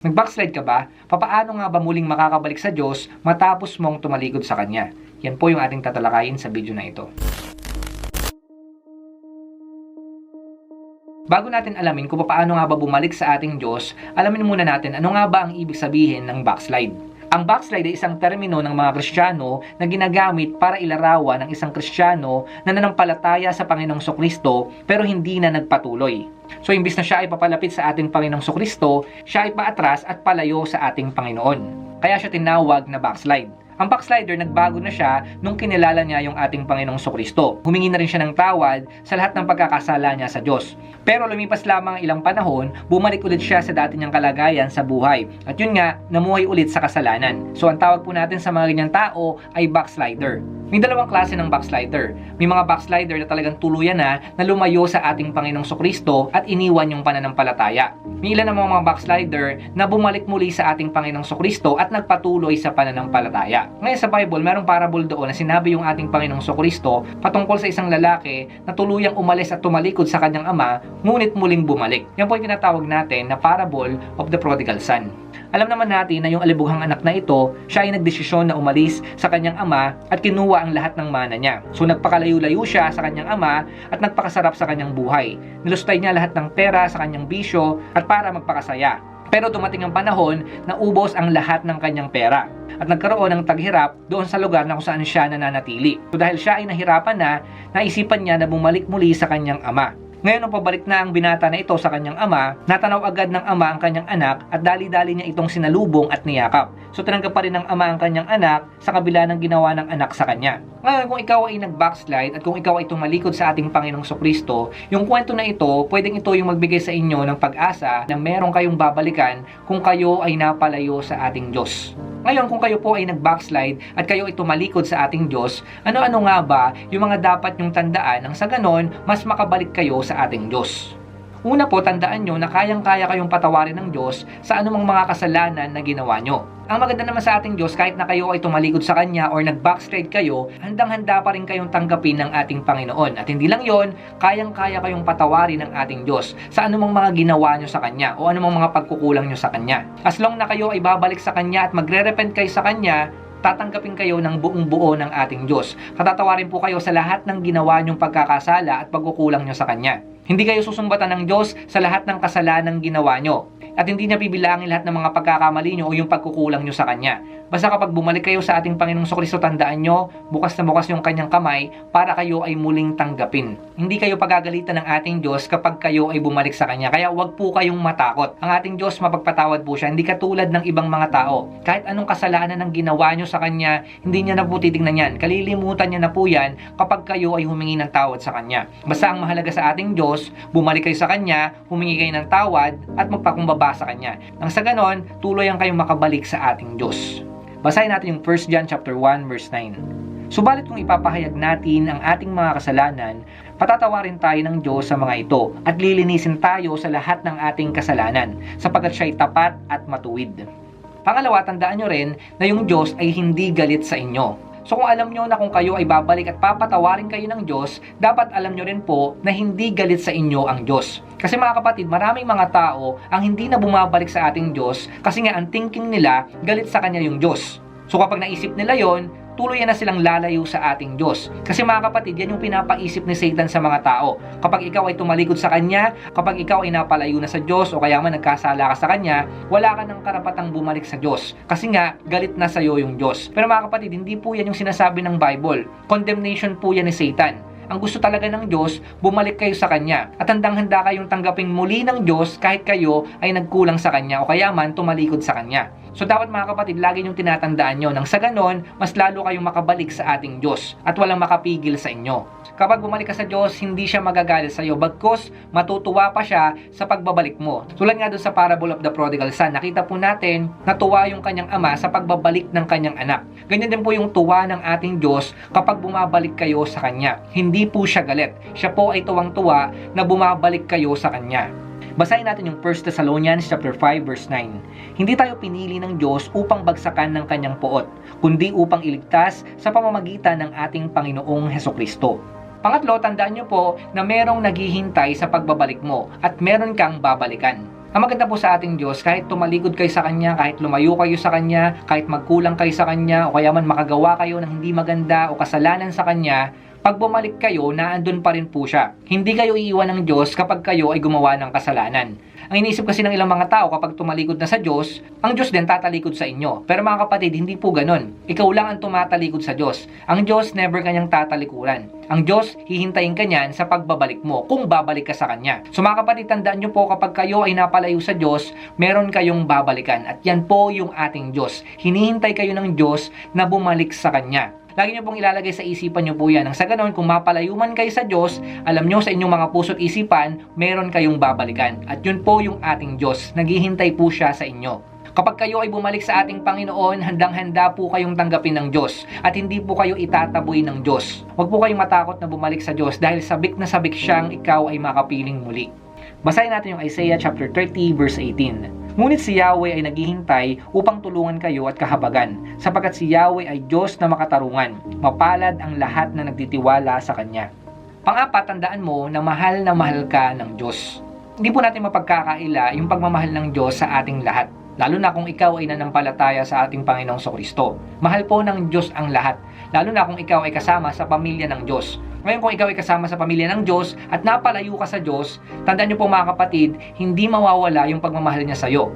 Nag-backslide ka ba? Papaano nga ba muling makakabalik sa Diyos matapos mong tumalikod sa Kanya? Yan po yung ating tatalakayin sa video na ito. Bago natin alamin kung paano nga ba bumalik sa ating Diyos, alamin muna natin ano nga ba ang ibig sabihin ng backslide. Ang backslide ay isang termino ng mga Kristiyano na ginagamit para ilarawan ng isang Kristiyano na nanampalataya sa Panginoong Sokristo pero hindi na nagpatuloy. So imbis na siya ay papalapit sa ating Panginoong Sokristo, siya ay paatras at palayo sa ating Panginoon. Kaya siya tinawag na backslide. Ang backslider nagbago na siya nung kinilala niya yung ating Panginoong Sokristo. Humingi na rin siya ng tawad sa lahat ng pagkakasala niya sa Diyos. Pero lumipas lamang ang ilang panahon, bumalik ulit siya sa dati niyang kalagayan sa buhay. At yun nga, namuhay ulit sa kasalanan. So ang tawag po natin sa mga ganyang tao ay backslider. May dalawang klase ng backslider. May mga backslider na talagang tuluyan na na lumayo sa ating Panginoong Sokristo at iniwan yung pananampalataya. May ilan namang mga backslider na bumalik muli sa ating Panginoong Sokristo at nagpatuloy sa pananampalataya. Ngayon sa Bible, merong parable doon na sinabi yung ating Panginoong Sokristo patungkol sa isang lalaki na tuluyang umalis at tumalikod sa kanyang ama, ngunit muling bumalik. Yan po yung tinatawag natin na parable of the prodigal son. Alam naman natin na yung alibughang anak na ito, siya ay nagdesisyon na umalis sa kanyang ama at kinuha ang lahat ng mana niya. So nagpakalayo-layo siya sa kanyang ama at nagpakasarap sa kanyang buhay. Nilustay niya lahat ng pera sa kanyang bisyo at para magpakasaya. Pero dumating ang panahon na ubos ang lahat ng kanyang pera at nagkaroon ng taghirap doon sa lugar na kung saan siya nananatili. So dahil siya ay nahirapan na, naisipan niya na bumalik muli sa kanyang ama. Ngayon nung pabalik na ang binata na ito sa kanyang ama, natanaw agad ng ama ang kanyang anak at dali-dali niya itong sinalubong at niyakap. So tinanggap pa rin ng ama ang kanyang anak sa kabila ng ginawa ng anak sa kanya. Ngayon kung ikaw ay nag-backslide at kung ikaw ay tumalikod sa ating Panginoong Sokristo, yung kwento na ito, pwedeng ito yung magbigay sa inyo ng pag-asa na meron kayong babalikan kung kayo ay napalayo sa ating Diyos. Ngayon, kung kayo po ay nag-backslide at kayo ay tumalikod sa ating Diyos, ano-ano nga ba yung mga dapat nyong tandaan nang sa ganon, mas makabalik kayo sa ating Diyos? Una po, tandaan nyo na kayang-kaya kayong patawarin ng Diyos sa anumang mga kasalanan na ginawa nyo. Ang maganda naman sa ating Diyos, kahit na kayo ay tumalikod sa Kanya or nag-backslide kayo, handang-handa pa rin kayong tanggapin ng ating Panginoon. At hindi lang yon, kayang-kaya kayong patawarin ng ating Diyos sa anumang mga ginawa nyo sa Kanya o anumang mga pagkukulang nyo sa Kanya. As long na kayo ay babalik sa Kanya at magre-repent kayo sa Kanya, tatanggapin kayo ng buong buo ng ating Diyos. Katatawarin po kayo sa lahat ng ginawa nyong pagkakasala at pagkukulang nyo sa Kanya. Hindi kayo susumbatan ng Diyos sa lahat ng kasalanang ginawa nyo. At hindi niya bibilangin lahat ng mga pagkakamali nyo o yung pagkukulang nyo sa Kanya. Basta kapag bumalik kayo sa ating Panginoong Sokristo, tandaan nyo, bukas na bukas yung kanyang kamay para kayo ay muling tanggapin. Hindi kayo pagagalitan ng ating Diyos kapag kayo ay bumalik sa Kanya. Kaya huwag po kayong matakot. Ang ating Diyos mapagpatawad po siya. Hindi katulad ng ibang mga tao. Kahit anong kasalanan ng ginawa nyo sa Kanya, hindi niya na po titignan yan. Kalilimutan niya na po yan kapag kayo ay humingi ng tawad sa Kanya. Basta ang mahalaga sa ating Diyos, bumalik kayo sa Kanya, humingi kayo ng tawad, at magpakumbaba sa Kanya. Nang sa ganon, tuloy ang kayong makabalik sa ating Diyos. Basahin natin yung 1 John chapter 1 verse 9. Subalit kung ipapahayag natin ang ating mga kasalanan, patatawarin tayo ng Diyos sa mga ito at lilinisin tayo sa lahat ng ating kasalanan sapagkat siya ay tapat at matuwid. Pangalawa, tandaan nyo rin na yung Diyos ay hindi galit sa inyo. So kung alam nyo na kung kayo ay babalik at papatawarin kayo ng Diyos, dapat alam nyo rin po na hindi galit sa inyo ang Diyos. Kasi mga kapatid, maraming mga tao ang hindi na bumabalik sa ating Diyos kasi nga ang thinking nila galit sa Kanya yung Diyos. So kapag naisip nila yon, tuluyan na silang lalayo sa ating Diyos. Kasi mga kapatid, yan yung pinapaisip ni Satan sa mga tao. Kapag ikaw ay tumalikod sa Kanya, kapag ikaw ay napalayo na sa Diyos o kaya man nagkasala ka sa Kanya, wala ka ng karapatang bumalik sa Diyos. Kasi nga, galit na sa'yo yung Diyos. Pero mga kapatid, hindi po yan yung sinasabi ng Bible. Condemnation po yan ni Satan. Ang gusto talaga ng Diyos, bumalik kayo sa Kanya. At handang-handa kayong tanggaping muli ng Diyos kahit kayo ay nagkulang sa Kanya o kaya man tumalikod sa Kanya. So dapat mga kapatid, lagi niyong tinatandaan nyo nang sa ganon, mas lalo kayong makabalik sa ating Diyos at walang makapigil sa inyo. Kapag bumalik ka sa Diyos, hindi siya magagalit sa iyo. Bagkus, matutuwa pa siya sa pagbabalik mo. Tulad nga doon sa parable of the prodigal son, nakita po natin natuwa yung kanyang ama sa pagbabalik ng kanyang anak. Ganyan din po yung tuwa ng ating Diyos kapag bumabalik kayo sa Kanya. Hindi po siya galit. Siya po ay tuwang-tuwa na bumabalik kayo sa Kanya. Basahin natin yung 1 Thessalonians chapter 5 verse 9. Hindi tayo pinili ng Diyos upang bagsakan ng kanyang poot, kundi upang iligtas sa pamamagitan ng ating Panginoong Heso Kristo. Pangatlo, tandaan nyo po na merong naghihintay sa pagbabalik mo at meron kang babalikan. Ang maganda po sa ating Diyos, kahit tumalikod kayo sa Kanya, kahit lumayo kayo sa Kanya, kahit magkulang kayo sa Kanya, o kaya man makagawa kayo ng hindi maganda o kasalanan sa Kanya, pag bumalik kayo, naandun pa rin po siya. Hindi kayo iiwan ng Diyos kapag kayo ay gumawa ng kasalanan. Ang iniisip kasi ng ilang mga tao kapag tumalikod na sa Diyos, ang Diyos din tatalikod sa inyo. Pero mga kapatid, hindi po ganun. Ikaw lang ang tumatalikod sa Diyos. Ang Diyos never kanyang tatalikuran. Ang Diyos, hihintayin ka sa pagbabalik mo, kung babalik ka sa Kanya. So mga kapatid, tandaan nyo po kapag kayo ay napalayo sa Diyos, meron kayong babalikan. At yan po yung ating Diyos. Hinihintay kayo ng Diyos na bumalik sa Kanya. Lagi nyo pong ilalagay sa isipan nyo po yan. Ang sa ganon, kung mapalayo man kayo sa Diyos, alam nyo sa inyong mga puso't isipan, meron kayong babalikan. At yun po yung ating Diyos. Naghihintay po siya sa inyo. Kapag kayo ay bumalik sa ating Panginoon, handang-handa po kayong tanggapin ng Diyos at hindi po kayo itataboy ng Diyos. Huwag po kayong matakot na bumalik sa Diyos dahil sabik na sabik siyang ikaw ay makapiling muli. Basahin natin yung Isaiah chapter 30 verse 18. Ngunit si Yahweh ay naghihintay upang tulungan kayo at kahabagan, sapagkat si Yahweh ay Diyos na makatarungan. Mapalad ang lahat na nagtitiwala sa Kanya. Pang-apat, tandaan mo na mahal na mahal ka ng Diyos. Hindi po natin mapagkakaila yung pagmamahal ng Diyos sa ating lahat. Lalo na kung ikaw ay nanampalataya sa ating Panginoong Kristo. Mahal po ng Diyos ang lahat. Lalo na kung ikaw ay kasama sa pamilya ng Diyos. Ngayon kung ikaw ay kasama sa pamilya ng Diyos at napalayo ka sa Diyos, tandaan niyo po mga kapatid, hindi mawawala yung pagmamahal niya sa iyo.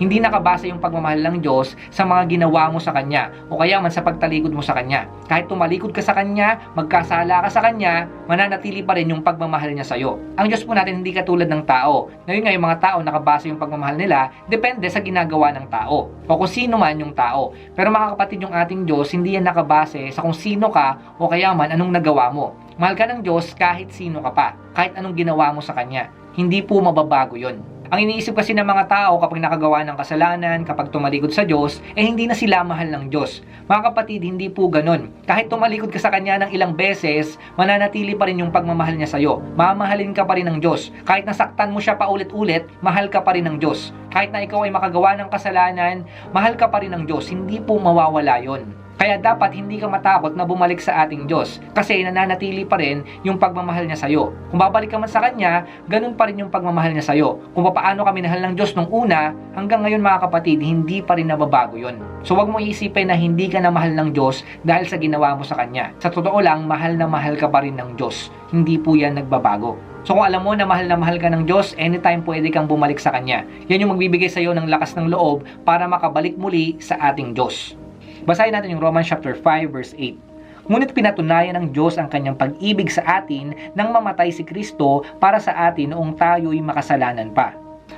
Hindi nakabasa yung pagmamahal ng Diyos sa mga ginawa mo sa Kanya o kaya man sa pagtalikod mo sa Kanya. Kahit tumalikod ka sa Kanya, magkasala ka sa Kanya, mananatili pa rin yung pagmamahal niya sa iyo. Ang Diyos po natin hindi katulad ng tao. Ngayon nga yung mga tao nakabasa yung pagmamahal nila, depende sa ginagawa ng tao o kung sino man yung tao. Pero mga kapatid, yung ating Diyos, hindi yan nakabase sa kung sino ka o kaya man anong nagawa mo. Mahal ka ng Diyos kahit sino ka pa, kahit anong ginawa mo sa Kanya. Hindi po mababago yon. Ang iniisip kasi ng mga tao kapag nakagawa ng kasalanan, kapag tumalikod sa Diyos, eh hindi na sila mahal ng Diyos. Mga kapatid, hindi po ganon. Kahit tumalikod ka sa Kanya ng ilang beses, mananatili pa rin yung pagmamahal niya sa'yo. Mamahalin ka pa rin ng Diyos. Kahit nasaktan mo siya paulit-ulit, mahal ka pa rin ng Diyos. Kahit na ikaw ay makagawa ng kasalanan, mahal ka pa rin ng Diyos. Hindi po mawawala yon. Kaya dapat hindi ka matakot na bumalik sa ating Diyos kasi nananatili pa rin yung pagmamahal niya sa'yo. Kung babalik ka man sa Kanya, ganun pa rin yung pagmamahal niya sa'yo. Kung paano ka minahal ng Diyos nung una, hanggang ngayon mga kapatid, hindi pa rin nababago yon. So wag mo isipin na hindi ka na mahal ng Diyos dahil sa ginawa mo sa Kanya. Sa totoo lang, mahal na mahal ka pa rin ng Diyos. Hindi po yan nagbabago. So kung alam mo na mahal na mahal ka ng Diyos, anytime pwede kang bumalik sa Kanya. Yan yung magbibigay sa iyo ng lakas ng loob para makabalik muli sa ating Diyos. Basahin natin yung Romans chapter 5 verse 8. Ngunit pinatunayan ng Diyos ang kanyang pag-ibig sa atin nang mamatay si Kristo para sa atin noong tayo'y makasalanan pa.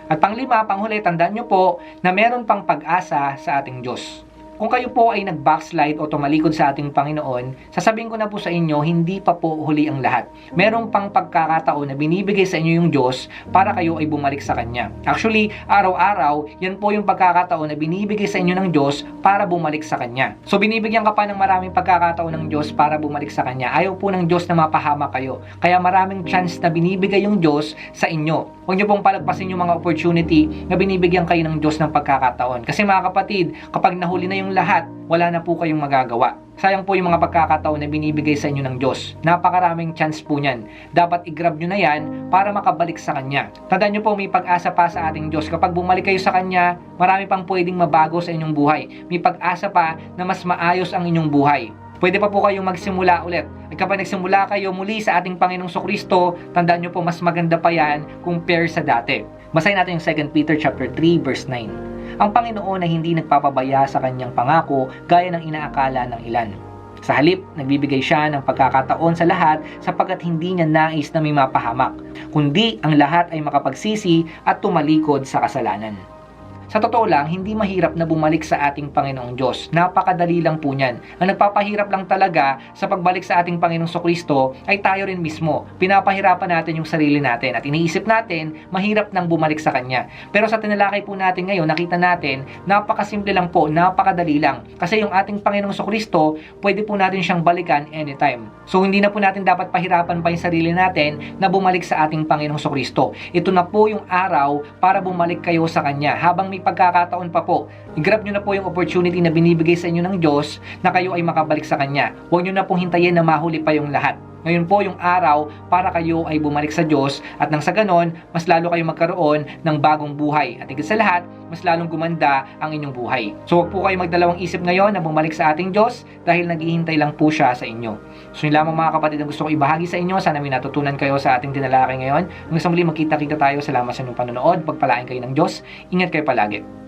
At panglima, panghuli, tandaan nyo po na meron pang pag-asa sa ating Diyos. Kung kayo po ay nag-backslide o tumalikod sa ating Panginoon, sasabihin ko na po sa inyo, hindi pa po huli ang lahat. Meron pang pagkakataon na binibigay sa inyo yung Diyos para kayo ay bumalik sa Kanya. Actually, araw-araw, yan po yung pagkakataon na binibigay sa inyo ng Diyos para bumalik sa Kanya. So, binibigyan ka pa ng maraming pagkakataon ng Diyos para bumalik sa Kanya. Ayaw po ng Diyos na mapahama kayo. Kaya maraming chance na binibigay yung Diyos sa inyo. Huwag niyo pong palagpasin yung mga opportunity na binibigyan kayo ng Diyos ng pagkakataon. Kasi mga kapatid, kapag nahuli na yung lahat, wala na po kayong magagawa. Sayang po yung mga pagkakataon na binibigay sa inyo ng Diyos. Napakaraming chance po niyan. Dapat i-grab nyo na yan para makabalik sa Kanya. Tandaan nyo po may pag-asa pa sa ating Diyos. Kapag bumalik kayo sa Kanya, marami pang pwedeng mabago sa inyong buhay. May pag-asa pa na mas maayos ang inyong buhay. Pwede pa po kayong magsimula ulit. At kapag nagsimula kayo muli sa ating Panginoong Kristo, tandaan nyo po mas maganda pa yan compare sa dati. Basahin natin yung 2 Peter chapter 3 verse 9. Ang Panginoon ay hindi nagpapabaya sa kanyang pangako gaya ng inaakala ng ilan. Sa halip, nagbibigay siya ng pagkakataon sa lahat sapagkat hindi niya nais na may mapahamak, kundi ang lahat ay makapagsisi at tumalikod sa kasalanan. Sa totoo lang, hindi mahirap na bumalik sa ating Panginoong Diyos. Napakadali lang po niyan. Ang nagpapahirap lang talaga sa pagbalik sa ating Panginoong Kristo ay tayo rin mismo. Pinapahirapan natin yung sarili natin at iniisip natin, mahirap nang bumalik sa Kanya. Pero sa tinalakay po natin ngayon, nakita natin, napakasimple lang po, napakadali lang. Kasi yung ating Panginoong Kristo, pwede po natin siyang balikan anytime. So hindi na po natin dapat pahirapan pa yung sarili natin na bumalik sa ating Panginoong Kristo. Ito na po yung araw para bumalik kayo sa Kanya. Habang may pagkakataon pa po, i-grab nyo na po yung opportunity na binibigay sa inyo ng Diyos na kayo ay makabalik sa Kanya. Huwag nyo na pong hintayin na mahuli pa yung lahat. Ngayon po yung araw para kayo ay bumalik sa Diyos at nang sa ganon, mas lalo kayo magkaroon ng bagong buhay. At higit sa lahat, mas lalong gumanda ang inyong buhay. So huwag po kayo magdalawang isip ngayon na bumalik sa ating Diyos dahil naghihintay lang po siya sa inyo. So yun lamang mga kapatid ang gusto ko ibahagi sa inyo. Sana may natutunan kayo sa ating tinalakay ngayon. Hanggang sa muli magkita-kita tayo. Salamat sa inyong panonood. Pagpalain kayo ng Diyos. Ingat kayo palagi.